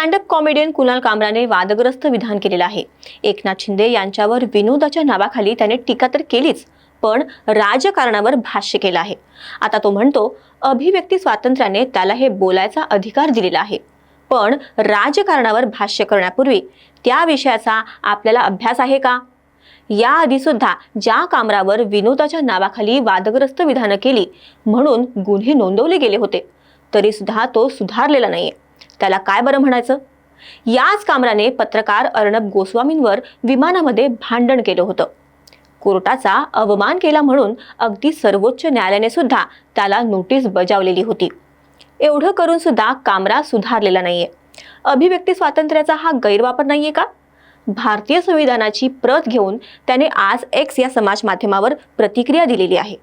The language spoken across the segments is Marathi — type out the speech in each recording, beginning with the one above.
स्टँड अप कॉमेडियन कुणाल कामराने वादग्रस्त विधान केलेलं आहे. एकनाथ शिंदे यांच्यावर विनोदाच्या नावाखाली त्याने टीका तर केलीच पण राजकारणावर भाष्य केलं आहे. आता तो म्हणतो अभिव्यक्ती स्वातंत्र्याने त्याला हे बोलायचा अधिकार दिलेला आहे. पण राजकारणावर भाष्य करण्यापूर्वी त्या विषयाचा आपल्याला अभ्यास आहे का? याआधी सुद्धा ज्या कामरावर विनोदाच्या नावाखाली वादग्रस्त विधानं केली म्हणून गुन्हे नोंदवले गेले होते. तरी सुद्धा तो सुधारलेला नाहीये. त्याला काय बरं म्हणायचं? याच कामराने पत्रकार अर्णब गोस्वामींवर विमानामध्ये भांडण केलं होतं. कोर्टाचा अवमान केला म्हणून अगदी सर्वोच्च न्यायालयाने सुद्धा त्याला नोटीस बजावलेली होती. एवढं करून सुद्धा कामरा सुधारलेला नाहीये. अभिव्यक्ती स्वातंत्र्याचा हा गैरवापर नाहीये का? भारतीय संविधानाची प्रत घेऊन त्याने आज एक्स या समाज माध्यमावर प्रतिक्रिया दिलेली आहे.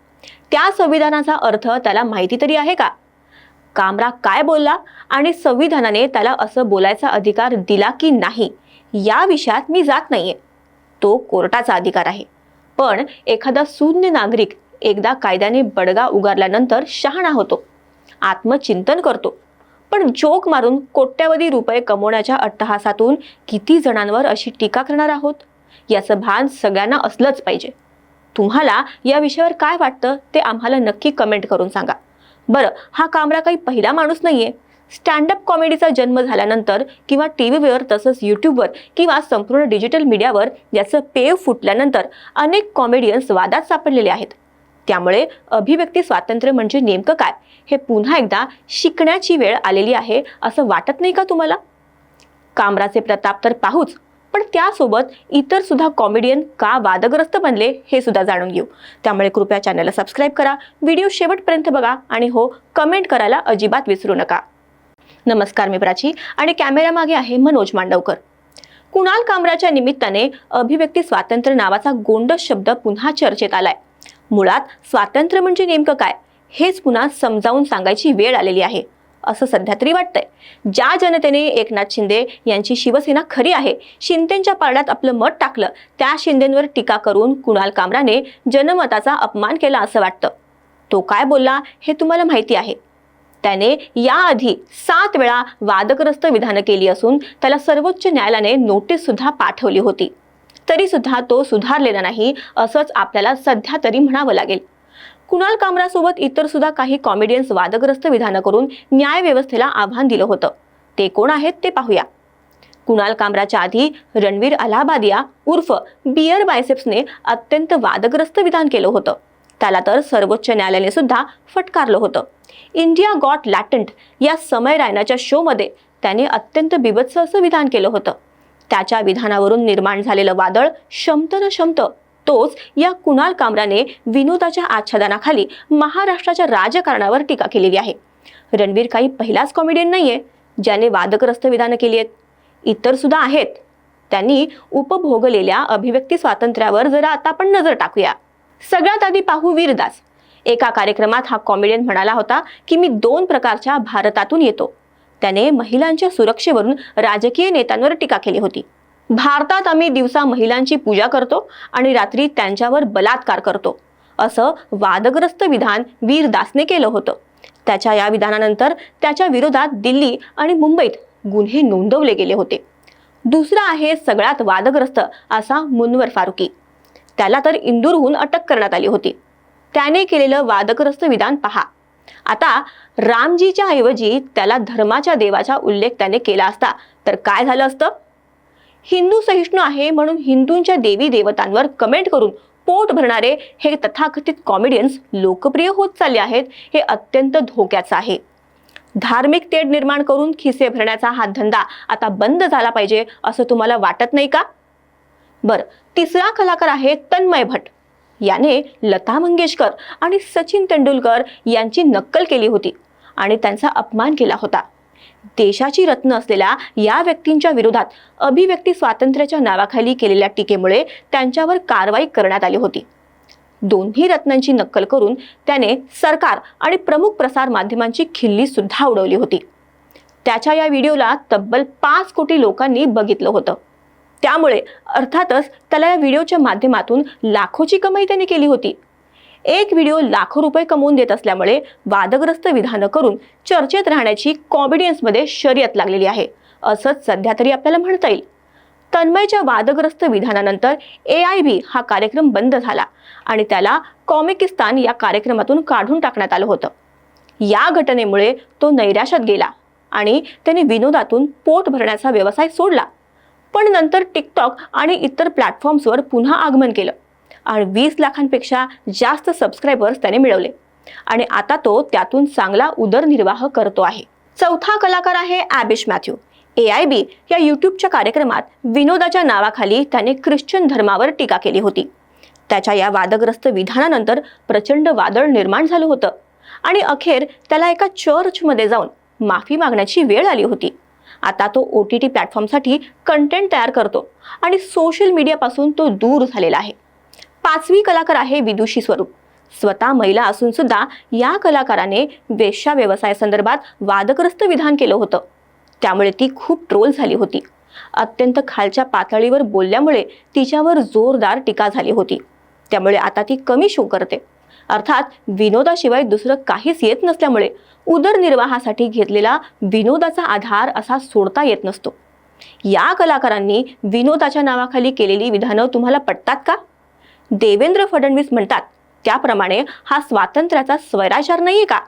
त्या संविधानाचा अर्थ त्याला माहिती तरी आहे का? कामरा काय बोलला आणि संविधानाने त्याला असं बोलायचा अधिकार दिला की नाही या विषयात मी जात नाहीये. तो कोर्टाचा अधिकार आहे. पण एखादा शून्य नागरिक एकदा कायद्याने बडगा उगारल्यानंतर शहाणा होतो. आत्मचिंतन करतो. पण जोक मारून कोट्यवधी रुपये कमवण्याच्या अट्टहासातून किती जणांवर अशी टीका करणार आहोत? याचं भान सगळ्यांना असलंच पाहिजे. तुम्हाला या विषयावर काय वाटतं ते आम्हाला नक्की कमेंट करून सांगा. बरं हा कामरा काही पहिला माणूस नाहीये. स्टँडअप कॉमेडीचा जन्म झाल्यानंतर किंवा टी व्हीवर तसंच यूट्यूबवर किंवा संपूर्ण डिजिटल मीडियावर याचं पेव फुटल्यानंतर अनेक कॉमेडियन्स वादात सापडलेले आहेत. त्यामुळे अभिव्यक्ती स्वातंत्र्य म्हणजे नेमकं काय? हे पुन्हा एकदा शिकण्याची वेळ आलेली आहे असं वाटत नाही का तुम्हाला? कामराचे प्रताप तर पाहूच. पण त्यासोबत इतर सुद्धा कॉमेडियन का वादग्रस्त बनले हे सुद्धा जाणून घेऊ. त्यामुळे कृपया चॅनलला सबस्क्राईब करा. व्हिडिओ शेवटपर्यंत बघा आणि हो कमेंट करायला अजिबात विसरू नका. नमस्कार मी प्राची आणि कॅमेऱ्यामागे आहे मनोज मांडवकर. कुणाल कामराच्या निमित्ताने अभिव्यक्ती स्वातंत्र्य नावाचा गोंडस शब्द पुन्हा चर्चेत आलाय. मुळात स्वातंत्र्य म्हणजे नेमकं काय? हेच पुन्हा समजावून सांगायची वेळ आलेली आहे. असं सध्या तरी वाटतंय. ज्या जनतेने एकनाथ शिंदे यांची शिवसेना खरी आहे शिंदेच्या पारड्यात आपलं मत टाकलं त्या शिंदेंवर टीका करून कुणाल कामराने जनमताचा अपमान केला असं वाटतं. तो काय बोलला हे तुम्हाला माहिती आहे. त्याने याआधी सात वेळा वादग्रस्त विधानं केली असून त्याला सर्वोच्च न्यायालयाने नोटीस सुद्धा पाठवली होती. तरी सुद्धा तो सुधारलेला नाही असंच आपल्याला सध्या तरी म्हणावं लागेल. कुणाल कामरासोबत इतर सुद्धा काही कॉमेडियन्स वादग्रस्त विधानं करून न्याय व्यवस्थेला आव्हान दिलं होतं. ते कोण आहेत ते पाहूया. कुणाल कामराच्या आधी रणवीर अलाहाबादिया उर्फ बियर बायसेप्सने अत्यंत वादग्रस्त विधान केलं होतं. त्याला तर सर्वोच्च न्यायालयाने सुद्धा फटकारलं होतं. इंडिया गॉट लॅटंट या समय रायनाच्या शोमध्ये त्याने अत्यंत बिभत्स असं विधान केलं होतं. त्याच्या विधानावरून निर्माण झालेलं वादळ शमत न शमतं तोच या कुणाल कामराने विनोदाच्या आच्छादनाखाली महाराष्ट्राच्या राजकारणावर टीका केलेली आहे. रणवीर काही पहिलाच कॉमेडियन नाहीये ज्याने वादग्रस्त विधानं केली आहेत. इतर सुद्धा आहेत. त्यांनी उपभोगलेल्या अभिव्यक्ती स्वातंत्र्यावर जरा आता आपण नजर टाकूया. सगळ्यात आधी पाहू वीरदास. एका कार्यक्रमात हा कॉमेडियन म्हणाला होता की मी दोन प्रकारच्या भारतातून येतो. त्याने महिलांच्या सुरक्षेवरून राजकीय नेत्यांवर टीका केली होती. भारतात आम्ही दिवसा महिलांची पूजा करतो आणि रात्री त्यांच्यावर बलात्कार करतो. असं वादग्रस्त विधान वीरदासने केलं होतं. त्याच्या या विधानानंतर त्याच्या विरोधात दिल्ली आणि मुंबईत गुन्हे नोंदवले गेले होते. दुसरा आहे सगळ्यात वादग्रस्त असा मुनवर फारुकी. त्याला तर इंदूरहून अटक करण्यात आली होती. त्याने केलेलं वादग्रस्त विधान पहा. आता रामजीच्या ऐवजी त्याला धर्माच्या देवाचा उल्लेख त्याने केला असता तर काय झालं असतं? हिंदू सहिष्णू आहे म्हणून हिंदूंच्या देवी देवतांवर कमेंट करून पोट भरणारे हे तथाकथित कॉमेडियन्स लोकप्रिय होत चालले आहेत हे अत्यंत धोक्याचं आहे. धार्मिक तेढ निर्माण करून खिसे भरण्याचा हा धंदा आता बंद झाला पाहिजे असं तुम्हाला वाटत नाही का? बर तिसरा कलाकार आहे तन्मय भट याने लता मंगेशकर आणि सचिन तेंडुलकर यांची नक्कल केली होती आणि त्यांचा अपमान केला होता. देशाची रत्न असलेल्या या व्यक्तींच्या विरोधात अभिव्यक्ती स्वातंत्र्याच्या नावाखाली केलेल्या टीकेमुळे त्यांच्यावर कारवाई करण्यात आली होती. दोन्ही रत्नांची नक्कल करून त्याने सरकार आणि प्रमुख प्रसार माध्यमांची खिल्ली सुद्धा उडवली होती. त्याच्या या व्हिडिओला तब्बल पाच कोटी लोकांनी बघितलं होतं. त्यामुळे अर्थातच त्याला या व्हिडिओच्या माध्यमातून लाखोची कमाई त्याने केली होती. एक व्हिडिओ लाखो रुपये कमवून देत असल्यामुळे वादग्रस्त विधानं करून चर्चेत राहण्याची कॉमेडियन्समध्ये शर्यत लागलेली आहे. असंच सध्या तरी आपल्याला म्हणता येईल. तन्मयच्या वादग्रस्त विधानानंतर ए आय बी हा कार्यक्रम बंद झाला आणि त्याला कॉमिकिस्तान या कार्यक्रमातून काढून टाकण्यात आलं होतं. या घटनेमुळे तो नैराश्यात गेला आणि त्याने विनोदातून पोट भरण्याचा व्यवसाय सोडला. पण नंतर टिकटॉक आणि इतर प्लॅटफॉर्म्सवर पुन्हा आगमन केलं. वीस लाखांपेक्षा जास्त सबस्क्रायबर्स त्याने मिळवले. आणि आता तो त्यातून चांगला उदरनिर्वाह करतो आहे. चौथा कलाकार आहे ॲबिश मॅथ्यू ए आय बी या यूट्यूबच्या कार्यक्रमात विनोदाच्या नावाखाली त्याने ख्रिश्चन धर्मावर टीका केली होती. त्याच्या या वादग्रस्त विधानानंतर प्रचंड वादळ निर्माण झालं होतं. आणि अखेर त्याला एका चर्चमध्ये जाऊन माफी मागण्याची वेळ आली होती. आता तो ओ टी टी प्लॅटफॉर्मसाठी कंटेंट तयार करतो आणि सोशल मीडियापासून तो दूर झालेला आहे. पाचवी कलाकार आहे विदुषी स्वरूप. स्वतः महिला असून सुद्धा या कलाकाराने वेश्या व्यवसायासंदर्भात वादग्रस्त विधान केलं होतं. त्यामुळे ती खूप ट्रोल झाली होती. अत्यंत खालच्या पातळीवर बोलल्यामुळे तिच्यावर जोरदार टीका झाली होती. त्यामुळे आता ती कमी शो करते. अर्थात विनोदाशिवाय दुसरं काहीच येत नसल्यामुळे उदरनिर्वाहासाठी घेतलेला विनोदाचा आधार असा सोडता येत नसतो. या कलाकारांनी विनोदाच्या नावाखाली केलेली विधानं तुम्हाला पटतात का? देवेंद्र फडणवीस म्हणतात त्याप्रमाणे हा स्वातंत्र्याचा स्वैराचार नाहीये का?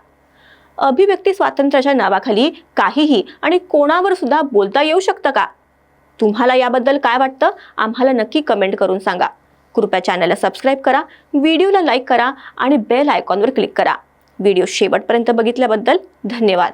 अभिव्यक्ती स्वातंत्र्याच्या नावाखाली काहीही आणि कोणावर सुद्धा बोलता येऊ शकतं का? तुम्हाला याबद्दल काय वाटतं? आम्हाला नक्की कमेंट करून सांगा. कृपया चॅनलला सबस्क्राईब करा व्हिडिओला लाईक करा आणि बेल आयकॉनवर क्लिक करा. व्हिडिओ शेवटपर्यंत बघितल्याबद्दल धन्यवाद.